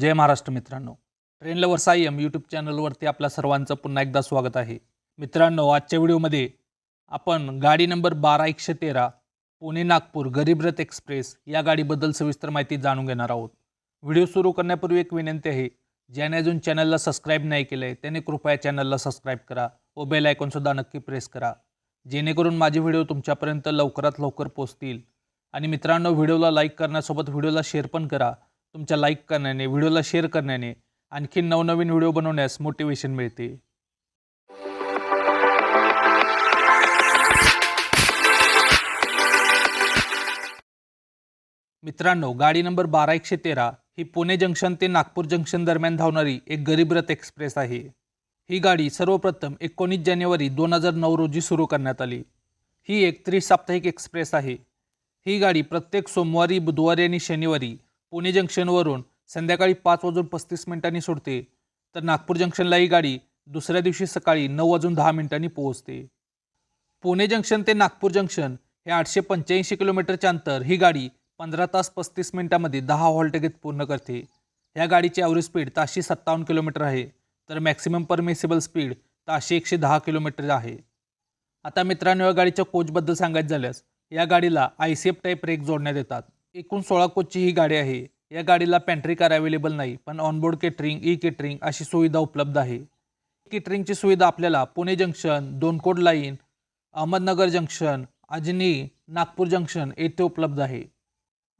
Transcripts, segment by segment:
जय महाराष्ट्र मित्रांनो. Train lover Sayam YouTube चॅनलवरती आपल्या सर्वांचं पुन्हा एकदा स्वागत आहे. मित्रांनो आजच्या व्हिडिओमध्ये आपण गाडी नंबर बारा एकशे तेरा पुणे नागपूर गरीब रथ एक्सप्रेस या गाडीबद्दल सविस्तर माहिती जाणून घेणार आहोत. व्हिडिओ सुरू करण्यापूर्वी एक विनंती आहे ज्याने अजून चॅनलला सबस्क्राईब नाही केलं आहे त्याने कृपया चॅनलला सबस्क्राईब करा व बेल आयकॉनसुद्धा नक्की प्रेस करा. जेणेकरून माझे व्हिडिओ तुमच्यापर्यंत लवकरात लवकर पोहोचतील. आणि मित्रांनो व्हिडिओला लाईक करण्यासोबत व्हिडिओला शेअर पण करा. तुमच्या लाईक करण्याने व्हिडिओला शेअर करण्याने आणखी नवनवीन व्हिडिओ बनवण्यास मोटिवेशन मिळते. मित्रांनो गाडी नंबर बारा एकशे तेरा ही पुणे जंक्शन ते नागपूर जंक्शन दरम्यान धावणारी एक गरीबरथ एक्सप्रेस आहे. ही गाडी सर्वप्रथम एकोणीस जानेवारी दोन हजार नऊ रोजी सुरू करण्यात आली. ही एक त्रिसाप्ताहिक एक्सप्रेस आहे. ही गाडी प्रत्येक सोमवारी बुधवारी आणि शनिवारी पुणे जंक्शनवरून संध्याकाळी पाच वाजून पस्तीस मिनिटांनी सोडते तर नागपूर जंक्शनला ही गाडी दुसऱ्या दिवशी सकाळी नऊ वाजून दहा मिनिटांनी पोहोचते. पुणे जंक्शन ते नागपूर जंक्शन हे आठशे पंच्याऐंशी किलोमीटरचे अंतर ही गाडी पंधरा तास पस्तीस मिनिटांमध्ये दहा हॉल्ट घेत पूर्ण करते. ह्या गाडीची ॲव्हरेज स्पीड ताशी सत्तावन्न किलोमीटर आहे तर मॅक्सिमम परमिसिबल स्पीड ताशी एकशे दहा किलोमीटर आहे. आता मित्रांनो या गाडीच्या कोचबद्दल सांगायचं झाल्यास या गाडीला I C F type brake जोडण्यात येतात. एकूण सोळा कोचची ही गाडी आहे. या गाडीला पॅन्ट्री कार अवेलेबल नाही पण ऑनबोर्ड केटरिंग ई केटरिंग अशी सुविधा उपलब्ध आहे. केटरिंगची सुविधा आपल्याला Pune junction दोनकोट line Ahmednagar junction Ajni Nagpur junction येथे उपलब्ध आहे.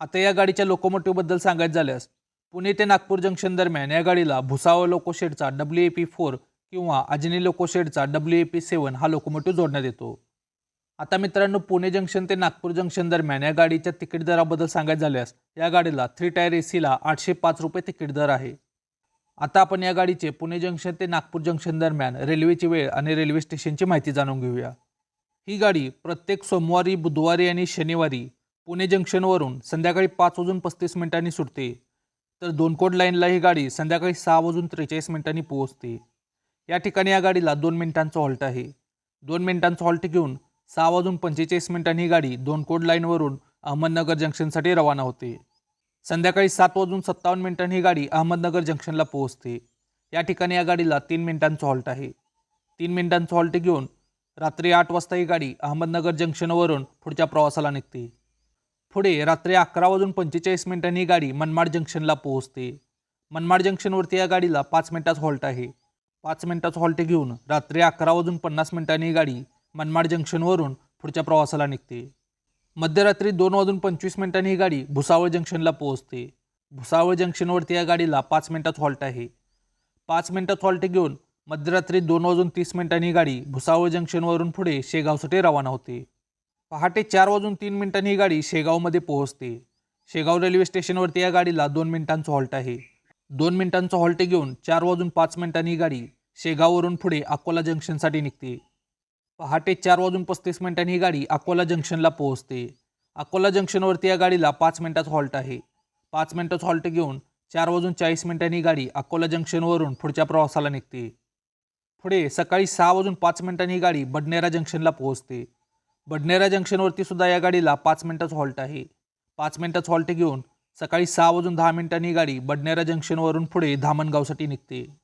आता या गाडीच्या लोकोमोटिव्हबद्दल सांगायचं झाल्यास पुणे ते नागपूर जंक्शन दरम्यान या गाडीला भुसावळ लोकोशेडचा डब्ल्यू ए पी फोर किंवा अजनी लोकोशेडचा डब्ल्यू ए पी सेवन हा लोकोमोटिव्ह जोडण्यात येतो. आता मित्रांनो पुणे जंक्शन ते नागपूर जंक्शन दरम्यान या गाडीच्या तिकीट दराबद्दल सांगायचं झाल्यास या गाडीला थ्री टायर ए सीला आठशे पाच रुपये तिकीट दर आहे. आता आपण या गाडीचे पुणे जंक्शन ते नागपूर जंक्शन दरम्यान रेल्वेची वेळ आणि रेल्वे स्टेशनची माहिती जाणून घेऊया. ही गाडी प्रत्येक सोमवारी बुधवारी आणि शनिवारी पुणे जंक्शनवरून संध्याकाळी पाच वाजून पस्तीस मिनिटांनी सुटते. तर दोनकोट लाईनला ही गाडी संध्याकाळी सहा वाजून त्रेचाळीस मिनिटांनी पोहोचते. या ठिकाणी या गाडीला दोन मिनिटांचा हॉल्ट आहे. दोन मिनिटांचा हॉल्ट घेऊन सहा वाजून पंचेचाळीस मिनिटांनी ही गाडी दोनकोट लाईनवरून अहमदनगर जंक्शनसाठी रवाना होते. संध्याकाळी सात वाजून सत्तावन्न मिनिटांनी ही गाडी अहमदनगर जंक्शनला पोहोचते. या ठिकाणी या गाडीला तीन मिनिटांचं हॉल्ट आहे. तीन मिनिटांचं हॉल्ट घेऊन रात्री आठ वाजता ही गाडी अहमदनगर जंक्शनवरून पुढच्या प्रवासाला निघते. पुढे रात्री अकरा वाजून पंचेचाळीस मिनिटांनी ही गाडी मनमाड जंक्शनला पोहोचते. मनमाड जंक्शनवरती या गाडीला पाच मिनिटाचं हॉल्ट आहे. पाच मिनिटाचं हॉल्ट घेऊन रात्री अकरा वाजून पन्नास मिनिटांनी ही गाडी मनमाड जंक्शनवरून पुढच्या प्रवासाला निघते. मध्यरात्री दोन वाजून पंचवीस मिनिटांनी ही गाडी भुसावळ जंक्शनला पोहोचते. भुसावळ जंक्शनवरती या गाडीला पाच मिनिटात हॉल्ट आहे. पाच मिनिटात हॉल्ट घेऊन मध्यरात्री दोन वाजून तीस मिनिटांनी गाडी भुसावळ जंक्शनवरून पुढे शेगावसाठी रवाना होते. पहाटे चार वाजून तीन मिनिटांनी ही गाडी शेगावमध्ये पोहोचते. शेगाव रेल्वे स्टेशनवरती या गाडीला दोन मिनिटांचं हॉल्ट आहे. दोन मिनिटांचं हॉल्ट घेऊन चार वाजून पाच मिनिटांनी ही गाडी शेगाववरून पुढे अकोला जंक्शनसाठी निघते. पहाटे चार वाजून पस्तीस मिनिटांनी ही गाडी अकोला जंक्शनला पोहोचते. अकोला जंक्शनवरती या गाडीला पाच मिनिटात हॉल्ट आहे. पाच मिनिटात हॉल्ट घेऊन चार वाजून चाळीस मिनिटांनी ही गाडी अकोला जंक्शनवरून पुढच्या प्रवासाला निघते. पुढे सकाळी सहा वाजून पाच मिनिटांनी ही गाडी बडनेरा जंक्शनला पोहोचते. बडनेरा जंक्शनवरती सुद्धा या गाडीला पाच मिनिटात हॉल्ट आहे. पाच मिनिटात हॉल्ट घेऊन सकाळी सहा वाजून दहा मिनिटांनी गाडी बडनेरा जंक्शनवरून पुढे धामणगावसाठी निघते.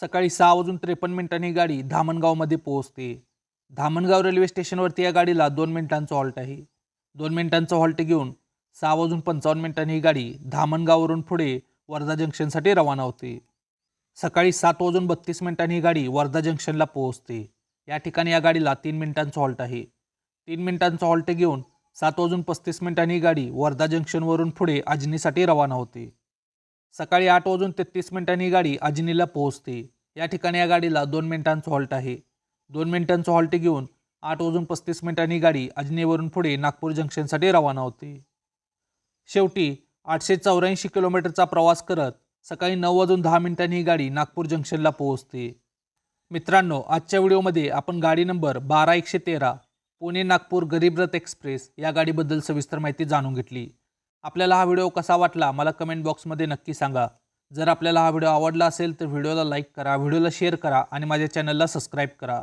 सकाळी सहा वाजून त्रेपन्न मिनिटांनी गाडी धामणगावमध्ये पोहोचते. धामणगाव रेल्वे स्टेशनवरती या गाडीला दोन मिनिटांचा हॉल्ट आहे. दोन मिनिटांचा हॉल्ट घेऊन सहा वाजून पंचावन्न मिनिटांनी ही गाडी धामणगाववरून पुढे वर्धा जंक्शनसाठी रवाना होते. सकाळी सात वाजून बत्तीस मिनिटांनी ही गाडी वर्धा जंक्शनला पोहोचते. या ठिकाणी या गाडीला तीन मिनिटांचा हॉल्ट आहे. तीन मिनिटांचा हॉल्ट घेऊन सात वाजून पस्तीस मिनिटांनी ही गाडी वर्धा जंक्शनवरून पुढे अजनीसाठी रवाना होते. सकाळी आठ वाजून तेहतीस मिनिटांनी ही गाडी अजनीला पोहोचते. या ठिकाणी या गाडीला दोन मिनिटांचा हॉल्ट आहे. दोन मिनिटांचा हॉल्ट घेऊन आठ वाजून पस्तीस मिनिटांनी गाडी अजनीवरून पुढे नागपूर जंक्शनसाठी रवाना होते. शेवटी आठशे चौऱ्याऐंशी किलोमीटरचा प्रवास करत सकाळी नऊ वाजून दहा मिनिटांनी ही गाडी नागपूर जंक्शनला पोहोचते. मित्रांनो आजच्या व्हिडिओमध्ये आपण गाडी नंबर बारा एकशे तेरा पुणे नागपूर गरीब रथ एक्सप्रेस या गाडीबद्दल सविस्तर माहिती जाणून घेतली. आपल्याला हा व्हिडिओ कसा वाटला मला कमेंट बॉक्समध्ये नक्की सांगा. जर आपल्याला हा व्हिडिओ आवडला असेल तर व्हिडिओला लाईक करा व्हिडिओला शेअर करा आणि माझ्या चॅनलला सबस्क्राईब करा.